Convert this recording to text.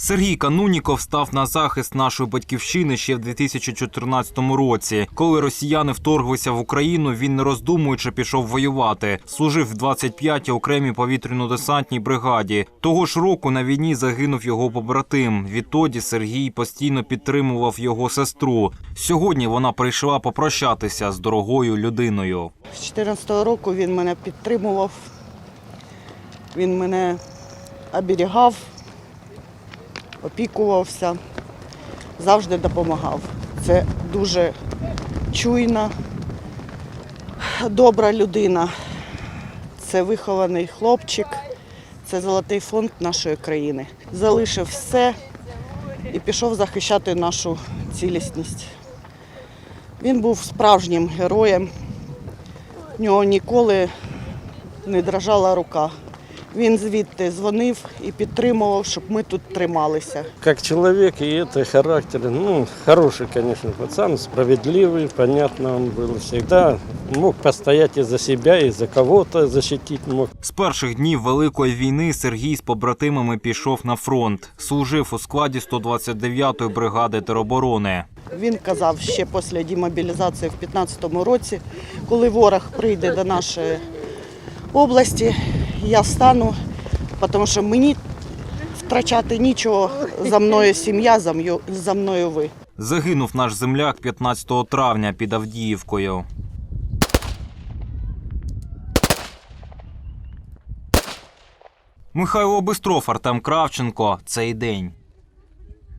Сергій Кануніков став на захист нашої батьківщини ще в 2014 році. Коли росіяни вторглися в Україну, він не роздумуючи пішов воювати. Служив в 25-й окремій повітряно-десантній бригаді. Того ж року на війні загинув його побратим. Відтоді Сергій постійно підтримував його сестру. Сьогодні вона прийшла попрощатися з дорогою людиною. З 14 року він мене підтримував, він мене оберігав, опікувався, завжди допомагав. Це дуже чуйна, добра людина. Це вихований хлопчик, це золотий фонд нашої країни. Залишив все і пішов захищати нашу цілісність. Він був справжнім героєм. В нього ніколи не дрожала рука. Він звідти дзвонив і підтримував, щоб ми тут трималися. Как человек и это характер, ну, хороший, конечно, пацан, справедливый, понятно он был всегда. Мог постоять и за себя, и за кого-то защитить мог. З перших днів Великої війни Сергій з побратимами пішов на фронт. Служив у складі 129-ї бригади тероборони. Він казав ще після демобілізації в 2015 році, коли ворог прийде до нашої області, я стану, тому що мені втрачати нічого за мною сім'я, за мною- ви. Загинув наш земляк 15 травня під Авдіївкою. Михайло Бистров, Артем Кравченко. Цей день.